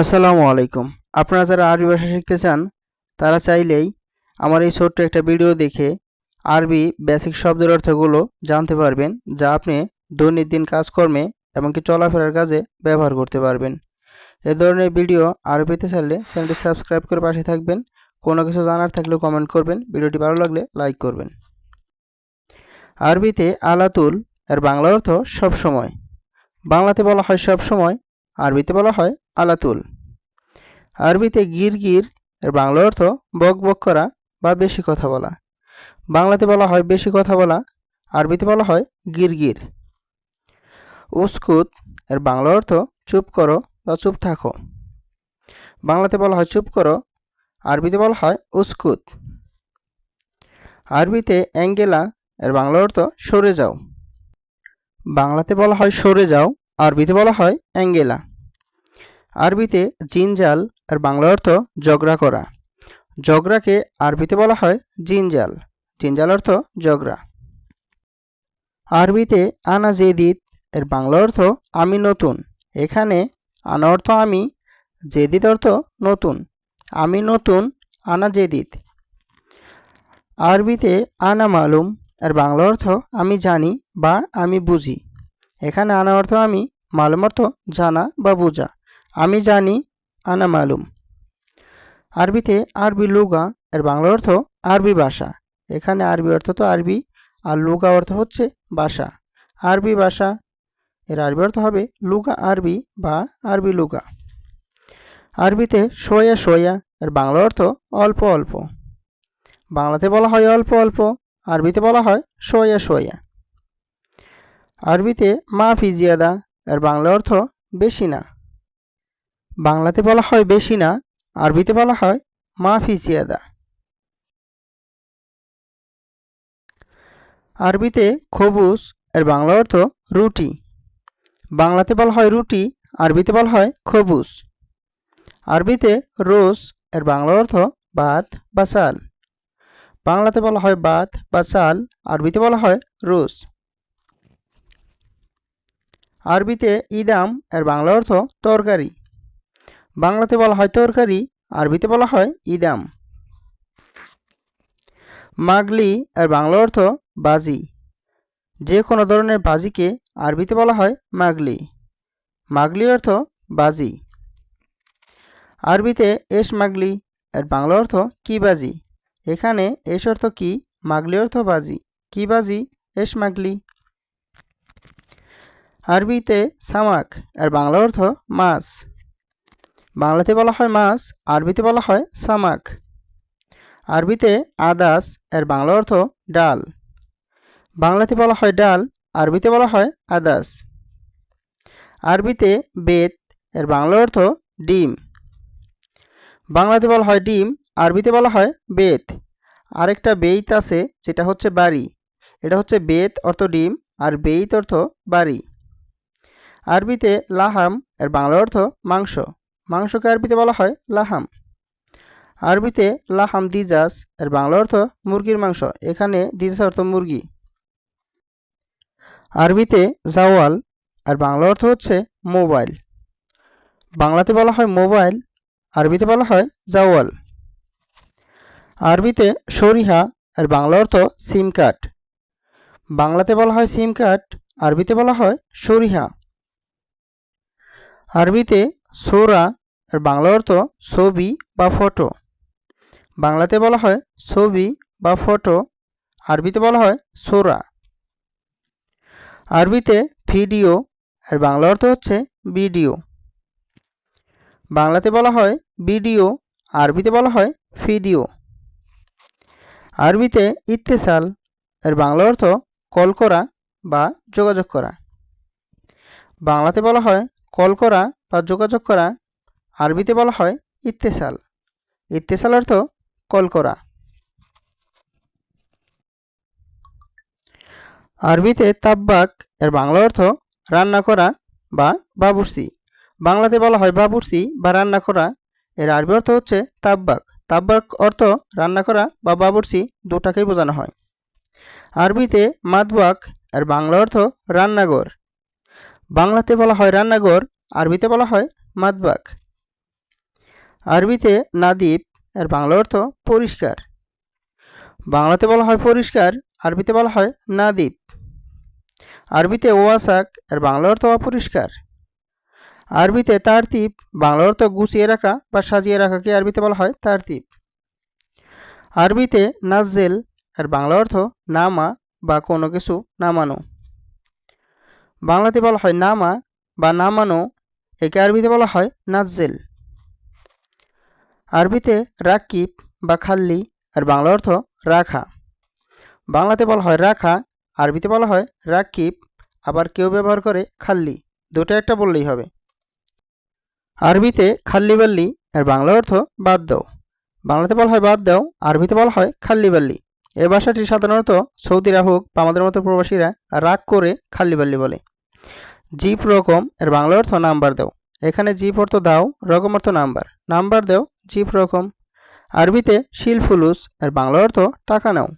আসসালামু আলাইকুম। আপনারা যারা আরবি ভাষা শিখতে চান, তারা চাইলেই আমার এই ছোট্ট একটা ভিডিও দেখে আরবি বেসিক শব্দের অর্থগুলো জানতে পারবেন, যা আপনি দৈনন্দিন কাজকর্মে এমনকি চলাফেরার কাজে ব্যবহার করতে পারবেন। এ ধরনের ভিডিও আরও পেতে চাইলে চ্যানেলটি সাবস্ক্রাইব করে পাশে থাকবেন। কোনো কিছু জানার থাকলে কমেন্ট করবেন, ভিডিওটি ভালো লাগলে লাইক করবেন। আরবিতে আলাতুল, এর বাংলা অর্থ সব সময় বাংলাতে বলা হয় সব সময় আরবিতে বলা হয় আলাতুল। আরবিতে গির গির, এর বাংলা অর্থ বক বক করা বা বেশি কথা বলা। বাংলাতে বলা হয় বেশি কথা বলা, আরবিতে বলা হয় গির গির। উস্কুত, এর বাংলা অর্থ চুপ করো বা চুপ থাকো। বাংলাতে বলা হয় চুপ করো, আরবিতে বলা হয় উস্কুত। আরবিতে অ্যাঙ্গেলা, এর বাংলা অর্থ সরে যাও। বাংলাতে বলা হয় সরে যাও, আরবিতে বলা হয় অ্যাঙ্গেলা। আরবিতে জিনজাল এর বাংলা অর্থ জগড়া করা। জগড়াকে আরবিতে বলা হয় জিনজাল জিনজাল অর্থ জগড়া। আরবিতে আনা জেদিদ, এর বাংলা অর্থ আমি নতুন। এখানে আনা অর্থ আমি, জেদিদ অর্থ নতুন। আমি নতুন, আনা জেদিদ। আরবিতে আনা মালুম, এর বাংলা অর্থ আমি জানি বা আমি বুঝি। এখানে আনা অর্থ আমি, মালুম অর্থ জানা বা বোঝা। আমি জানি, আনা মালুম। আরবিতে আরবি লুগা, এর বাংলা অর্থ আরবি ভাষা। এখানে আরবি অর্থ তো আরবি, আর লুগা অর্থ হচ্ছে ভাষা। আরবি ভাষা, এর আরবি অর্থ হবে লুগা আরবি বা আরবি লুগা। আরবিতে সোয়া সোয়া, এর বাংলা অর্থ অল্প অল্প। বাংলাতে বলা হয় অল্প অল্প, আরবিতে বলা হয় সোয়া সোয়া। আরবিতে মা ফিজিয়াদা এর বাংলা অর্থ বেশি না। বাংলাতে বলা হয় বেশি না, আরবিতে বলা হয় মা ফিজিয়াদা আরবিতে খবুস, এর বাংলা অর্থ রুটি। বাংলাতে বলা হয় রুটি, আরবিতে বলা হয় খবুস। আরবিতে রোজ এর বাংলা অর্থ ভাত বা চাল বাংলাতে বলা হয় ভাত বা চাল আরবিতে বলা হয় রোজ আরবিতে ইদাম, এর বাংলা অর্থ তরকারি। বাংলাতে বলা হয় তরকারি, আরবিতে বলা হয় ইদাম। মাগলি এর বাংলা অর্থ বাজি। যে কোনো ধরনের বাজিকে আরবিতে বলা হয় মাগলি। মাগলি অর্থ বাজি। আরবিতে এস মাগলি এর বাংলা অর্থ কি বাজি? এখানে এস অর্থ কি, মাগলি অর্থ বাজি। কি বাজি? এস মাগলি। আরবিতে সামাক এর বাংলা অর্থ মাছ। বাংলাতে বলা হয় মাছ, আরবিতে বলা হয় সামাক। আরবিতে আদাস, এর বাংলা অর্থ ডাল। বাংলাতে বলা হয় ডাল, আরবিতে বলা হয় আদাস। আরবিতে বেত, এর বাংলা অর্থ ডিম। বাংলাতে বলা হয় ডিম, আরবিতে বলা হয় বেত। আরেকটা বেইত আছে, যেটা হচ্ছে বাড়ি। এটা হচ্ছে বেত অর্থ ডিম, আর বেইত অর্থ বাড়ি। আরবিতে লাহাম, এর বাংলা অর্থ মাংস। মাংসকে আরবিতে বলা হয় লাহাম। আরবিতে লাহাম দিজাস, এর বাংলা অর্থ মুরগির মাংস। এখানে দিজাস অর্থ মুরগি। আরবিতে জাওয়াল আর বাংলা অর্থ হচ্ছে মোবাইল। বাংলাতে বলা হয় মোবাইল, আরবিতে বলা হয় জাওয়াল। আরবিতে সরিহা আর বাংলা অর্থ সিম কার্ড। বাংলাতে বলা হয় সিম কার্ড, আরবিতে বলা হয় সরিহা। আরবিতে সোরা আর বাংলা অর্থ ছবি বা ফটো। বাংলাতে বলা হয় ছবি বা ফটো, আরবিতে বলা হয় সোরা। আরবিতে ভিডিও আর বাংলা অর্থ হচ্ছে ভিডিও। বাংলাতে বলা হয় ভিডিও, আরবিতে বলা হয় ভিডিও। আরবিতে ইত্তেসাল এর বাংলা অর্থ কল করা বা যোগাযোগ করা। বাংলাতে বলা হয় কল করা বা যোগাযোগ করা আরবিতে বলা হয় ইত্তেসাল। ইত্তেসাল অর্থ কল করা আরবিতে তাব্বাক, এর বাংলা অর্থ রান্না করা বা বাবুর্চি। বাংলাতে বলা হয় বাবুর্চি বা রান্না করা। এর আরবি অর্থ হচ্ছে তাব্বাক। তাব্বাক অর্থ রান্না করা বা বাবুর্চি দুটাকেই বোঝানো হয়। আরবিতে মাদবাক এর বাংলা অর্থ রান্নাঘর। বাংলাতে বলা হয় রান্নাঘর, আরবিতে বলা হয় মাদবাক আরবিতে নাদিব, এর বাংলা অর্থ পরিষ্কার। বাংলাতে বলা হয় পরিষ্কার, আরবিতে বলা হয় নাদিব। আরবিতে ওয়াসাক, এর বাংলা অর্থ অপরিষ্কার। আরবিতে তারতিব, বাংলা অর্থ গুছিয়ে রাখা বা সাজিয়ে রাখাকে আরবিতে বলা হয় তারতিব। আরবিতে নাজেল এর বাংলা অর্থ নামা বা কোনো কিছু নামানো। বাংলাতে বলা হয় নামা বা নামানো, একে আরবিতে বলা হয় নাজেল আরবিতে রাকিব বা খাল্লি আর বাংলা অর্থ রাখা। বাংলাতে বলা হয় রাখা, আরবিতে বলা হয় রাকিব আবার কেউ ব্যবহার করে খাল্লি। দুটো একটা বললেই হবে। আরবিতে খাল্লি বাল্লি এর বাংলা অর্থ বাদ দাও। বাংলাতে বলা হয় বাদ দাও, আরবিতে বলা হয় খাল্লি বাল্লি। এই ভাষাটি সাধারণত সৌদিরা হোক বা আমাদের মতো প্রবাসীরা রাগ করে খাল্লি বাল্লি বলে। জিপ, রকম এর বাংলা অর্থ নাম্বার দাও। এখানে জিপ অর্থ দাও, রকম অর্থ নাম্বার। নাম্বার দাও জিপ রকম। আরবিতে শিলফুলুস এর বাংলা অর্থ টাকা নাও।